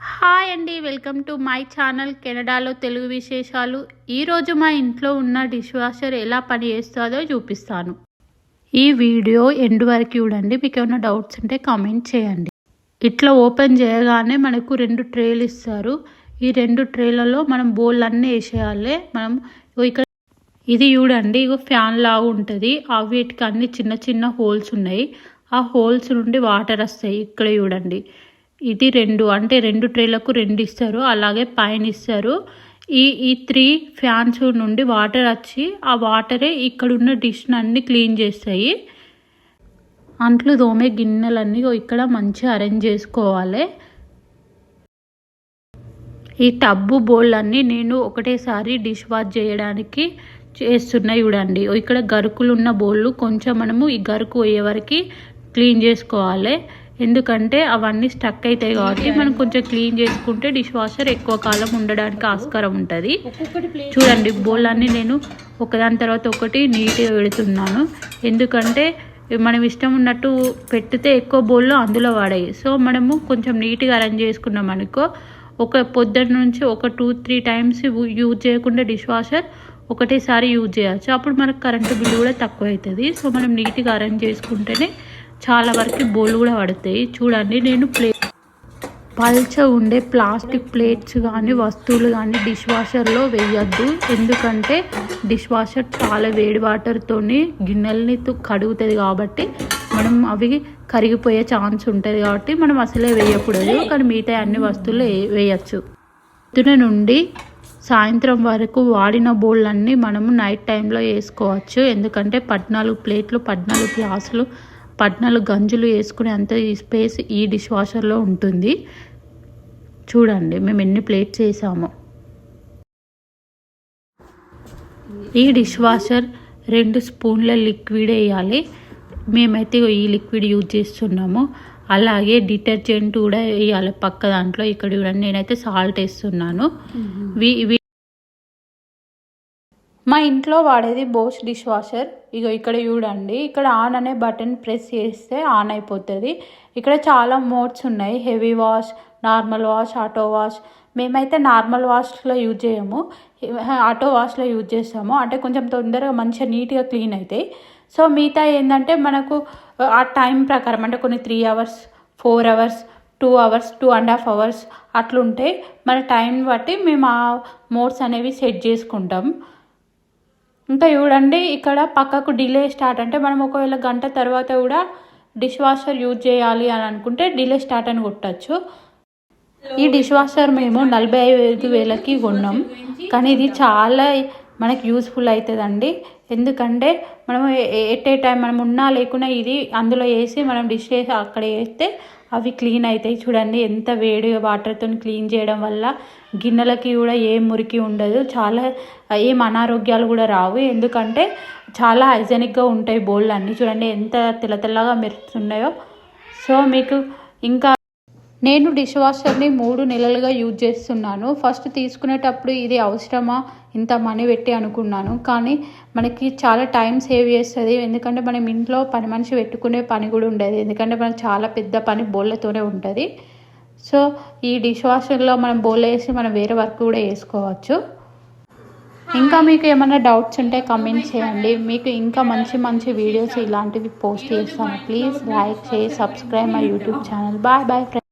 Hi అండి welcome to my channel కెనడాలో తెలుగు విశేషాలు. ఈరోజు మా ఇంట్లో ఉన్న డిష్ వాషర్ ఎలా పని చేస్తుందో చూపిస్తాను. ఈ వీడియో ఎండ్ వరకు చూడండి మీకు ఏమైనా డౌట్స్ ఉంటే కామెంట్ చేయండి. ఇట్లా ఓపెన్ చేయగానే మనకు రెండు ట్రేలు ఇస్తారు. ఈ రెండు ట్రేలలో మనం బౌల్ అన్నీ వేసేయాలి. మనం ఇక్కడ ఇది చూడండి ఇగో ఫ్యాన్ లాగా ఉంటుంది. అవి వీటికి అన్ని చిన్న చిన్న హోల్స్ ఉన్నాయి. ఆ హోల్స్ నుండి వాటర్ వస్తాయి. ఇక్కడ చూడండి. ఇది రెండు అంటే రెండు ట్రేలకు రెండు ఇస్తారు అలాగే పైన ఇస్తారు. ఈ ఈ త్రీ ఫ్యాన్స్ నుండి వాటర్ వచ్చి ఆ వాటరే ఇక్కడ ఉన్న డిష్ క్లీన్ చేస్తాయి. అంట్లు దోమే గిన్నెలన్నీ ఇక్కడ మంచిగా అరేంజ్ చేసుకోవాలి. ఈ టబ్బు బౌళ్ళన్నీ నేను ఒకటేసారి డిష్ వాష్ చేయడానికి చేస్తున్నాయి చూడండి. ఇక్కడ గరుకులు ఉన్న బౌళ్ళు కొంచెం మనము ఈ గరుకు పోయే వరకు క్లీన్ చేసుకోవాలి. ఎందుకంటే అవన్నీ స్టక్ అవుతాయి కాబట్టి మనం కొంచెం క్లీన్ చేసుకుంటే డిష్ వాషర్ ఎక్కువ కాలం ఉండడానికి ఆస్కారం ఉంటుంది. చూడండి బౌల్ అన్నీ నేను ఒకదాని తర్వాత ఒకటి నీట్గా పెడుతున్నాను. ఎందుకంటే మనం ఇష్టం ఉన్నట్టు పెట్టితే ఎక్కువ బౌల్లో అందులో వాడాయి. సో మనము కొంచెం నీట్గా అరేంజ్ చేసుకున్నాం అనుకో ఒక పొద్దున్న నుంచి ఒక టూ త్రీ టైమ్స్ యూజ్ చేయకుండా డిష్ వాషర్ ఒకటేసారి యూజ్ చేయొచ్చు అప్పుడు మనకు కరెంటు బిల్లు కూడా తక్కువ అవుతుంది. సో మనం నీట్గా అరేంజ్ చేసుకుంటేనే చాలా వరకు బోల్ కూడా పడతాయి. చూడండి నేను ప్లే పల్చ ఉండే ప్లాస్టిక్ ప్లేట్స్ కానీ వస్తువులు కానీ డిష్ వాషర్లో వేయద్దు. ఎందుకంటే డిష్ వాషర్ చాలా వేడి వాటర్తో గిన్నెలని కడుగుతుంది కాబట్టి మనం అవి కరిగిపోయే ఛాన్స్ ఉంటుంది కాబట్టి మనం అసలే వేయకూడదు. కానీ మిగతా అన్ని వస్తువులు వేయచ్చు. పొద్దున నుండి సాయంత్రం వరకు వాడిన బోళ్ళన్నీ మనము నైట్ టైంలో వేసుకోవచ్చు. ఎందుకంటే పద్నాలుగు ప్లేట్లు పద్నాలుగు గ్లాసులు పద్నాలుగు గంజులు వేసుకునే అంత ఈ స్పేస్ ఈ డిష్ వాషర్లో ఉంటుంది. చూడండి మేము ఎన్ని ప్లేట్స్ వేసామో ఈ డిష్ వాషర్ రెండు స్పూన్ల లిక్విడ్ వేయాలి. మేమైతే ఈ లిక్విడ్ యూజ్ చేస్తున్నాము. అలాగే డిటర్జెంట్ కూడా వేయాలి పక్క దాంట్లో. ఇక్కడ చూడండి నేనైతే సాల్ట్ వేస్తున్నాను. వి మా ఇంట్లో వాడేది బోస్ డిష్ వాషర్ ఇగో ఇక్కడ చూడండి. ఇక్కడ ఆన్ అనే బటన్ ప్రెస్ చేస్తే ఆన్ అయిపోతుంది. ఇక్కడ చాలా మోడ్స్ ఉన్నాయి. Heavy wash normal wash auto wash మేమైతే నార్మల్ వాష్లో యూజ్ చేయము. ఆటో వాష్లో యూజ్ చేస్తాము. అంటే కొంచెం తొందరగా మంచిగా నీట్గా క్లీన్ అవుతాయి సో మిగతా ఏంటంటే మనకు ఆ టైం ప్రకారం అంటే కొన్ని three hours four hours two hours two and half hours అట్లుంటాయి. మన టైం బట్టి మేము ఆ మోడ్స్ అనేవి సెట్ చేసుకుంటాం. ఇంకా చూడండి ఇక్కడ పక్కకు డిలే స్టార్ట్. అంటే మనం ఒకవేళ గంట తర్వాత కూడా డిష్ వాషర్ యూజ్ చేయాలి అని అనుకుంటే డిలే స్టార్ట్ అని కొట్టచ్చు. ఈ డిష్ వాషర్ మేము నలభై ఐదు వేలకి కొన్నాం. కానీ ఇది చాలా మనకి యూస్ఫుల్ అవుతుందండి ఎందుకంటే మనం ఎట్ ఏ టైం మనం ఉన్నా లేకున్నా ఇది అందులో వేసి మనం డిష్ వేసి అక్కడ వేస్తే అవి క్లీన్ అవుతాయి చూడండి ఎంత వేడి వాటర్తో క్లీన్ చేయడం వల్ల గిన్నెలకి కూడా ఏం మురికి ఉండదు. చాలా ఏం అనారోగ్యాలు కూడా రావు. ఎందుకంటే చాలా హైజెనిక్గా ఉంటాయి బౌళ్ళు అన్నీ. చూడండి ఎంత తెల్ల తెల్లగా మెరుస్తున్నాయో. సో మీకు ఇంకా నేను డిష్ వాషర్ని మూడు నెలలుగా యూజ్ చేస్తున్నాను. ఫస్ట్ తీసుకునేటప్పుడు ఇది అవసరమా? ఇంత మనీ పెట్టి అనుకున్నాను. కానీ మనకి చాలా టైం సేవ్ చేస్తుంది. ఎందుకంటే మనం ఇంట్లో పని మనిషి పెట్టుకునే పని కూడా ఉండదు. ఎందుకంటే మనం చాలా పెద్ద పని బోళ్ళతోనే ఉంటుంది. సో ఈ డిష్ వాషర్లో మనం బోల్ వేసి మనం వేరే వర్క్ కూడా వేసుకోవచ్చు ఇంకా మీకు ఏమైనా డౌట్స్ ఉంటే కమెంట్ చేయండి. మీకు ఇంకా మంచి మంచి వీడియోస్ ఇలాంటివి పోస్ట్ చేస్తాను. ప్లీజ్ లైక్ చేసి subscribe my YouTube channel. Bye bye